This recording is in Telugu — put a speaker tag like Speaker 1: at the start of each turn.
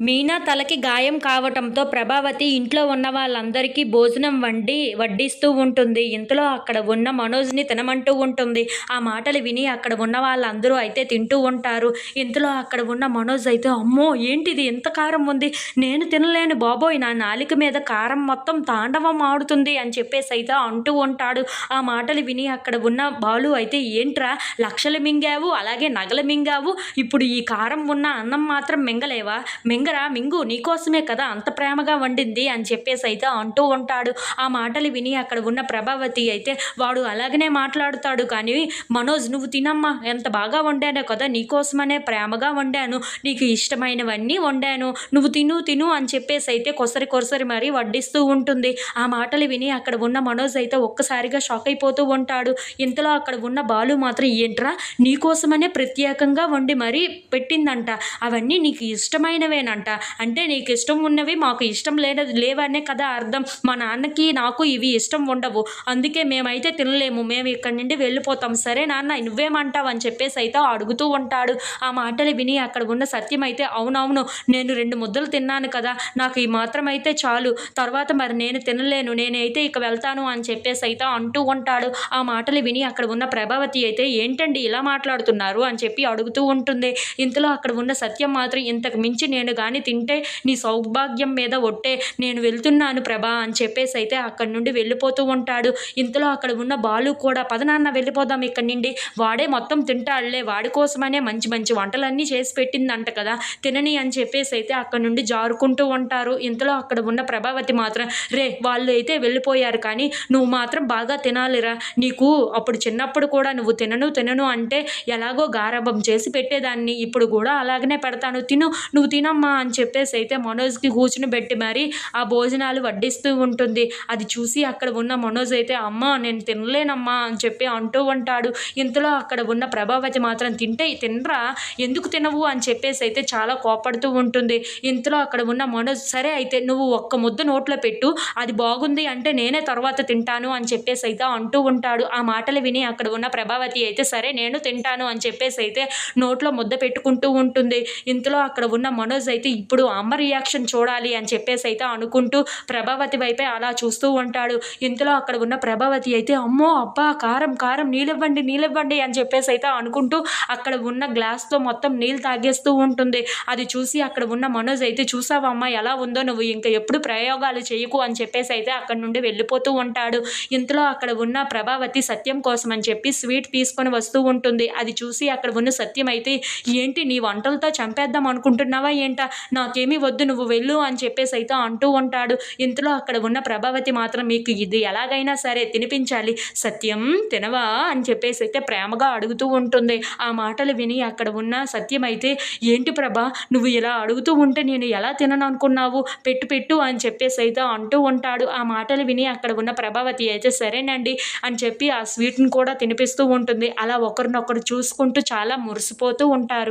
Speaker 1: మీనా తలకి గాయం కావటంతో ప్రభావతి ఇంట్లో ఉన్న వాళ్ళందరికీ భోజనం వండి వడ్డిస్తూ ఉంటుంది. ఇంతలో అక్కడ ఉన్న మనోజ్ని తినమంటూ ఉంటుంది. ఆ మాటలు విని అక్కడ ఉన్న వాళ్ళందరూ అయితే తింటూ ఉంటారు. ఇంతలో అక్కడ ఉన్న మనోజ్ అయితే అమ్మో ఏంటిది? ఎంత కారం ఉంది. నేను తినలేను బాబోయ్. నా నాలిక మీద కారం మొత్తం తాండవం ఆడుతుంది అని చెప్పేసి అయితే అంటూ ఉంటాడు. ఆ మాటలు విని అక్కడ ఉన్న బాలు అయితే ఏంట్రా? లక్షలు మింగావు అలాగే నగలు మింగావు. ఇప్పుడు ఈ కారం ఉన్న అన్నం మాత్రం మింగలేవా? మింగ మింగరా మింగు నీకోసమే కదా అంత ప్రేమగా వండింది అని చెప్పేసి అయితే అంటూ ఉంటాడు. ఆ మాటలు విని అక్కడ ఉన్న ప్రభావతి అయితే వాడు అలాగనే మాట్లాడుతాడు. కానీ మనోజ్ నువ్వు తినమ్మా ఎంత బాగా వండానో కదా నీకోసమనే ప్రేమగా వండాను. నీకు ఇష్టమైనవన్నీ వండాను. నువ్వు తిను తిను అని చెప్పేసి అయితే కొసరి కొసరి మరీ వడ్డిస్తూ ఉంటుంది. ఆ మాటలు విని అక్కడ ఉన్న మనోజ్ అయితే ఒక్కసారిగా షాక్ అయిపోతూ ఉంటాడు. ఇంతలో అక్కడ ఉన్న బాలు మాత్రం ఏంట్రా నీకోసమనే ప్రత్యేకంగా వండి మరీ పెట్టిందంట. అవన్నీ నీకు ఇష్టమైనవేనంట. అంటే. నీకు ఇష్టం ఉన్నవి మాకు ఇష్టం లేనది లేవనే కదా అర్థం. మా నాన్నకి నాకు ఇవి ఇష్టం ఉండవు. అందుకే మేమైతే తినలేము. మేము ఇక్కడి నుండి వెళ్ళిపోతాం. సరే నాన్న నువ్వేమంటావు అని చెప్పేసి అయితే అడుగుతూ ఉంటాడు. ఆ మాటలు విని అక్కడ ఉన్న సత్యం అయితే అవునవును నేను రెండు ముద్దలు తిన్నాను కదా నాకు ఈ మాత్రం అయితే చాలు. తర్వాత మరి నేను తినలేను నేనైతే ఇక వెళ్తాను అని చెప్పేసి అయితే అంటూ ఉంటాడు. ఆ మాటలు విని అక్కడ ఉన్న ప్రభావతి అయితే ఏంటండి ఇలా మాట్లాడుతున్నారు అని చెప్పి అడుగుతూ ఉంటుంది. ఇంతలో అక్కడ ఉన్న సత్యం మాత్రం ఇంతకు మించి నేను దాన్ని తింటే నీ సౌభాగ్యం మీద ఒట్టే నేను వెళ్తున్నాను ప్రభా అని చెప్పేసి అయితే అక్కడి నుండి వెళ్ళిపోతూ ఉంటాడు. ఇంతలో అక్కడ ఉన్న బాలు కూడా పదనాన్న వెళ్ళిపోదాం ఇక్కడి నుండి. వాడే మొత్తం తింటాడులే వాడి కోసమనే మంచి మంచి వంటలన్నీ చేసి పెట్టిందంట కదా తినని అని చెప్పేసి అయితే అక్కడ నుండి జారుకుంటూ ఉంటారు. ఇంతలో అక్కడ ఉన్న ప్రభావతి మాత్రం రే వాళ్ళు అయితే వెళ్ళిపోయారు కానీ నువ్వు మాత్రం బాగా తినాలిరా. నీకు అప్పుడు చిన్నప్పుడు కూడా నువ్వు తినను తినను అంటే ఎలాగో గారభం చేసి పెట్టేదాన్ని. ఇప్పుడు కూడా అలాగనే పెడతాను. తిను నువ్వు తినమ్మా అని చెప్పేసి అయితే మనోజ్కి కూర్చుని పెట్టి మరి ఆ భోజనాలు వడ్డిస్తూ ఉంటుంది. అది చూసి అక్కడ ఉన్న మనోజ్ అయితే అమ్మ నేను తినలేనమ్మా అని చెప్పి అంటూ ఉంటాడు. ఇంతలో అక్కడ ఉన్న ప్రభావతి మాత్రం తింటే తినరా? ఎందుకు తినవు? అని చెప్పేసి అయితే చాలా కోపడుతూ ఉంటుంది. ఇంతలో అక్కడ ఉన్న మనోజ్ సరే అయితే నువ్వు ఒక్క ముద్ద నోట్లో పెట్టు. అది బాగుంది అంటే నేనే తర్వాత తింటాను అని చెప్పేసి అయితే అంటూ ఉంటాడు. ఆ మాటలు విని అక్కడ ఉన్న ప్రభావతి అయితే సరే నేను తింటాను అని చెప్పేసి అయితే నోట్లో ముద్ద పెట్టుకుంటూ ఉంటుంది. ఇంతలో అక్కడ ఉన్న మనోజ్ అయితే ఇప్పుడు అమ్మ రియాక్షన్ చూడాలి అని చెప్పేసి అయితే అనుకుంటూ ప్రభావతి వైపే అలా చూస్తూ ఉంటాడు. ఇంతలో అక్కడ ఉన్న ప్రభావతి అయితే అమ్మో అబ్బా కారం కారం నీళ్ళివ్వండి నీళ్ళివ్వండి అని చెప్పేసి అయితే అనుకుంటూ అక్కడ ఉన్న గ్లాస్తో మొత్తం నీళ్ళు తాగేస్తూ ఉంటుంది. అది చూసి అక్కడ ఉన్న మనోజ్ అయితే చూసావా అమ్మ ఎలా ఉందో నువ్వు ఇంకా ఎప్పుడు ప్రయోగాలు చేయకు అని చెప్పేసి అయితే అక్కడ నుండి వెళ్ళిపోతూ ఉంటాడు. ఇంతలో అక్కడ ఉన్న ప్రభావతి సత్యం కోసం అని చెప్పి స్వీట్ తీసుకొని వస్తూ ఉంటుంది. అది చూసి అక్కడ ఉన్న సత్యం అయితే ఏంటి నీ వంటలతో చంపేద్దాం అనుకుంటున్నావా ఏంటా? నాకేమీ వద్దు నువ్వు వెళ్ళు అని చెప్పేసి అయితే అంటూ ఉంటాడు. ఇంతలో అక్కడ ఉన్న ప్రభావతి మాత్రం మీకు ఇది ఎలాగైనా సరే తినిపించాలి. సత్యం తినవా అని చెప్పేసి అయితే ప్రేమగా అడుగుతూ ఉంటుంది. ఆ మాటలు విని అక్కడ ఉన్న సత్యం అయితే ఏంటి ప్రభా నువ్వు ఇలా అడుగుతూ ఉంటే నేను ఎలా తిననుకున్నావు పెట్టు పెట్టు అని చెప్పేసి అయితే అంటూ ఉంటాడు. ఆ మాటలు విని అక్కడ ఉన్న ప్రభావతి అయితే సరేనండి అని చెప్పి ఆ స్వీట్ని కూడా తినిపిస్తూ ఉంటుంది. అలా ఒకరినొకరు చూసుకుంటూ చాలా మురిసిపోతూ ఉంటారు.